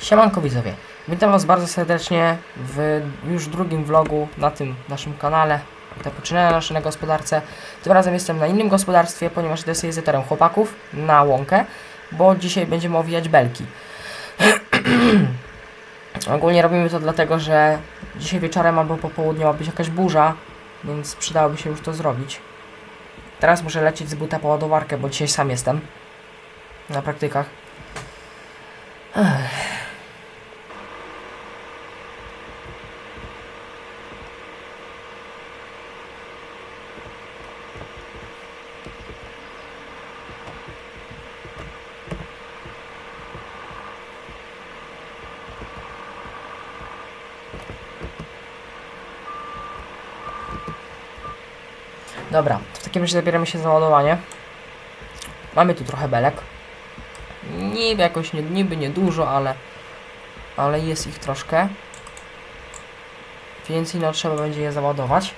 Siemanko widzowie, witam was bardzo serdecznie w już drugim vlogu na tym naszym kanale te poczynania nasze na gospodarce. Tym razem jestem na innym gospodarstwie, ponieważ to jest wizytorem chłopaków na łąkę, bo dzisiaj będziemy owijać belki. Ogólnie robimy to dlatego, że dzisiaj wieczorem albo po południu ma być jakaś burza, więc przydałoby się już to zrobić. Teraz muszę lecieć z buta po ładowarkę, bo dzisiaj sam jestem na praktykach. Dobra, w takim razie zabieramy się za ładowanie. Mamy tu trochę belek. Niby jakoś nie, niby nie dużo, ale ale jest ich troszkę. Więc no trzeba będzie je załadować.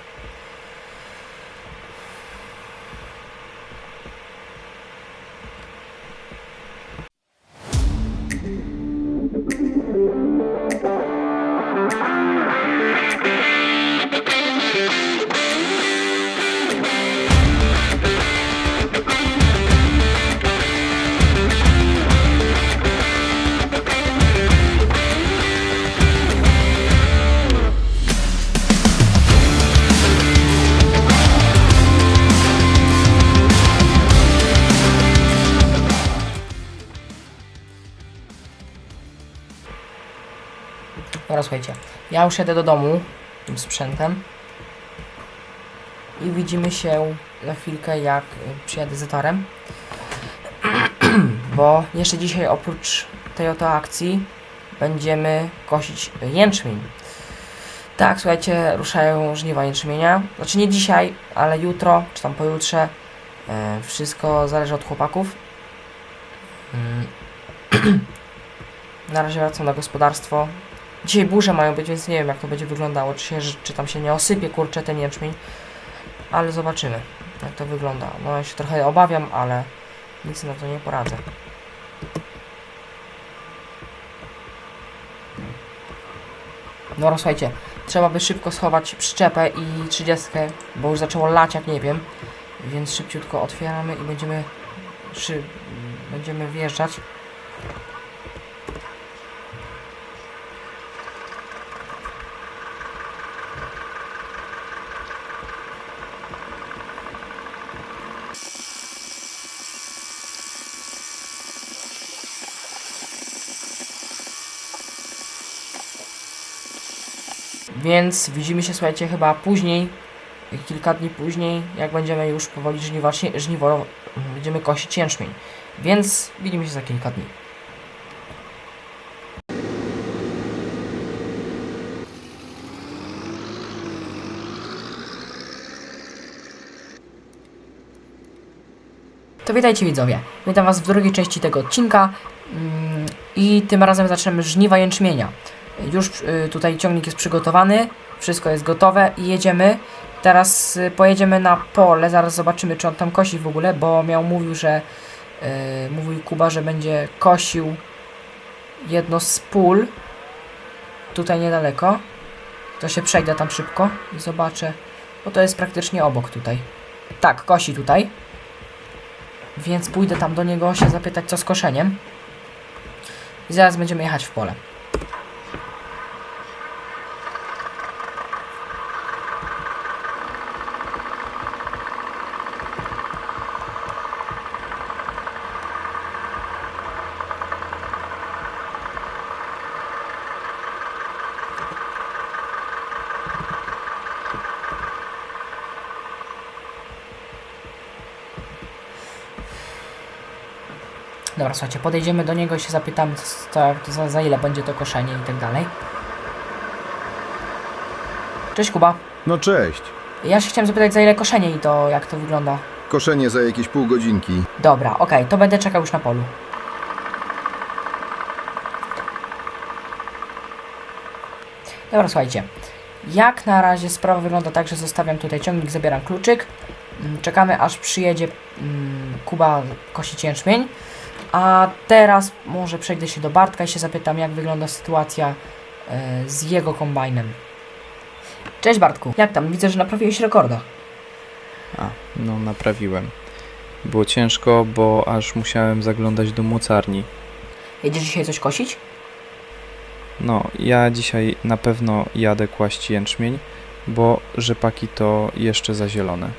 Dobra, słuchajcie. Ja już jedę do domu tym sprzętem. I widzimy się za chwilkę, jak przyjadę z torem. Bo jeszcze dzisiaj oprócz tej oto akcji będziemy kosić jęczmień. Tak, słuchajcie, ruszają żniwa jęczmienia. Znaczy nie dzisiaj, ale jutro, czy tam pojutrze. E, wszystko zależy od chłopaków. Mm. Na razie wracam na gospodarstwo. Dzisiaj burze mają być, więc nie wiem jak to będzie wyglądało. Czy, się, czy tam się nie osypie, kurczę, ten jęczmień. Ale zobaczymy, jak to wygląda. No ja się trochę obawiam, ale nic na to nie poradzę. No słuchajcie, trzeba by szybko schować przyczepę i 30, bo już zaczęło lać jak nie wiem. Więc szybciutko otwieramy i będziemy, szy, będziemy wjeżdżać. Więc widzimy się, słuchajcie, chyba później, kilka dni później, jak będziemy już powoli żniwo, żniwo będziemy kosić jęczmień. Więc widzimy się za kilka dni. To witajcie widzowie. Witam Was w drugiej części tego odcinka mm, i tym razem zaczniemy żniwa jęczmienia. Już y, tutaj ciągnik jest przygotowany, wszystko jest gotowe i jedziemy. Teraz y, pojedziemy na pole, zaraz zobaczymy czy on tam kosi w ogóle, bo miał mówił, że y, mówił Kuba, że będzie kosił jedno z pól tutaj niedaleko. To się przejdę tam szybko i zobaczę, bo to jest praktycznie obok tutaj. Tak, kosi tutaj. Więc pójdę tam do niego się zapytać co z koszeniem. I zaraz będziemy jechać w pole. Dobra, słuchajcie, podejdziemy do niego i się zapytamy, co, za, za ile będzie to koszenie i tak dalej. Cześć Kuba. No cześć. Ja się chciałem zapytać, za ile koszenie i to, jak to wygląda. Koszenie za jakieś pół godzinki. Dobra, okej, to będę czekał już na polu. Dobra, słuchajcie. Jak na razie sprawa wygląda tak, że zostawiam tutaj ciągnik, zabieram kluczyk. Mm, Czekamy aż przyjedzie mm, Kuba kosić jęczmień. A teraz może przejdę się do Bartka i się zapytam, jak wygląda sytuacja e, z jego kombajnem. Cześć Bartku, jak tam? Widzę, że naprawiłeś rekorda. A, no naprawiłem. Było ciężko, bo aż musiałem zaglądać do mocarni. Jedziesz dzisiaj coś kosić? No, ja dzisiaj na pewno jadę kłaść jęczmień, bo rzepaki to jeszcze za zielone.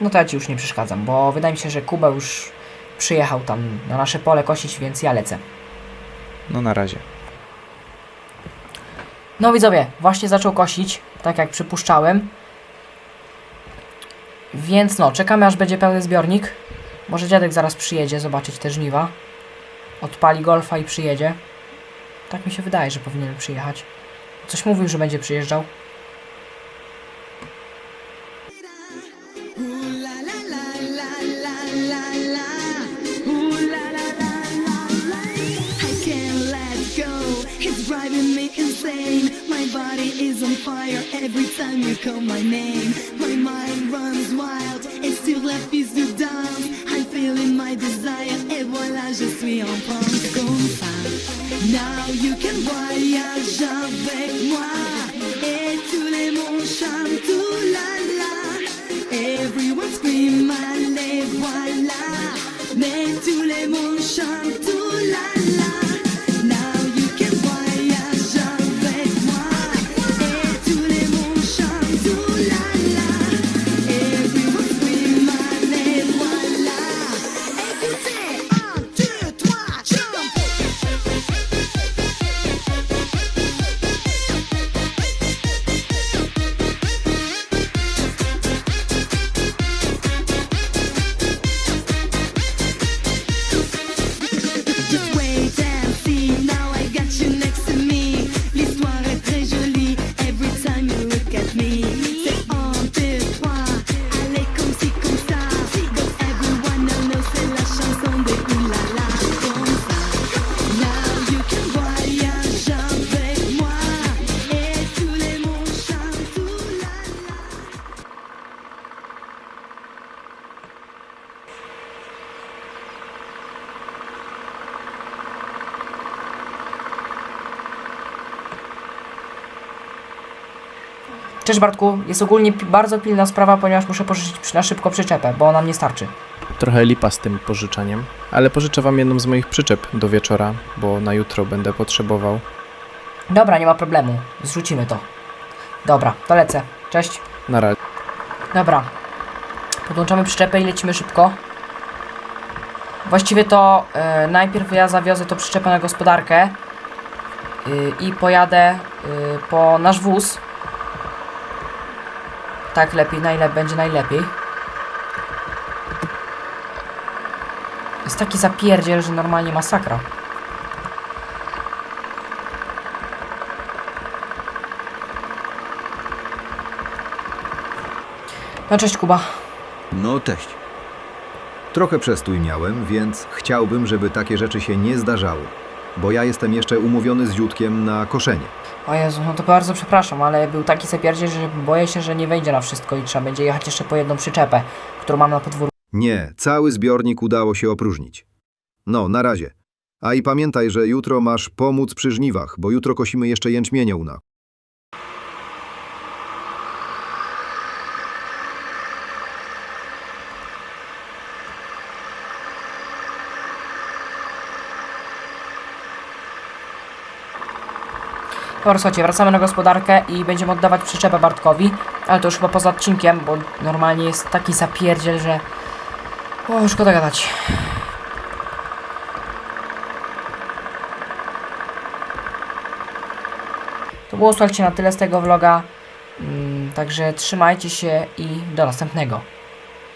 No to ja Ci już nie przeszkadzam, bo wydaje mi się, że Kuba już przyjechał tam na nasze pole kosić, więc ja lecę. No na razie. No widzowie, właśnie zaczął kosić, tak jak przypuszczałem. Więc no, czekamy aż będzie pełny zbiornik. Może dziadek zaraz przyjedzie zobaczyć te żniwa. Odpali golfa i przyjedzie. Tak mi się wydaje, że powinien przyjechać. Coś mówił, że będzie przyjeżdżał. You call my name. My mind runs wild et sur la piste de danse. I'm feeling my desire et voilà je suis en transe comme ça. Now you can voyage avec moi et tous les mondes chantent tout la la. Everyone scream allez voilà. Mais tous les mondes chantent tout la la. Cześć Bartku, jest ogólnie bardzo pilna sprawa, ponieważ muszę pożyczyć na szybko przyczepę, bo nam nie starczy. Trochę lipa z tym pożyczaniem, ale pożyczę wam jedną z moich przyczep do wieczora, bo na jutro będę potrzebował. Dobra, nie ma problemu, zrzucimy to. Dobra, to lecę. Cześć. Na razie. Dobra. Podłączamy przyczepę i lecimy szybko. Właściwie to e, najpierw ja zawiozę to przyczepę na gospodarkę y, i pojadę y, po nasz wóz. Tak lepiej, najlep będzie najlepiej. Jest taki zapierdziel, że normalnie masakra. No cześć Kuba. No cześć. Trochę przestój miałem, więc chciałbym, żeby takie rzeczy się nie zdarzały. Bo ja jestem jeszcze umówiony z Ziutkiem na koszenie. O Jezu, no to bardzo przepraszam, ale był taki zapierdziel, że boję się, że nie wejdzie na wszystko i trzeba będzie jechać jeszcze po jedną przyczepę, którą mam na podwórku. Nie, cały zbiornik udało się opróżnić. No, na razie. A i pamiętaj, że jutro masz pomóc przy żniwach, bo jutro kosimy jeszcze jęczmienia u nas. Dobra, wracamy na gospodarkę i będziemy oddawać przyczepę Bartkowi, ale to już chyba poza odcinkiem, bo normalnie jest taki zapierdziel, że... O, szkoda gadać. To było, słuchajcie, na tyle z tego vloga. Mm, Także trzymajcie się i do następnego.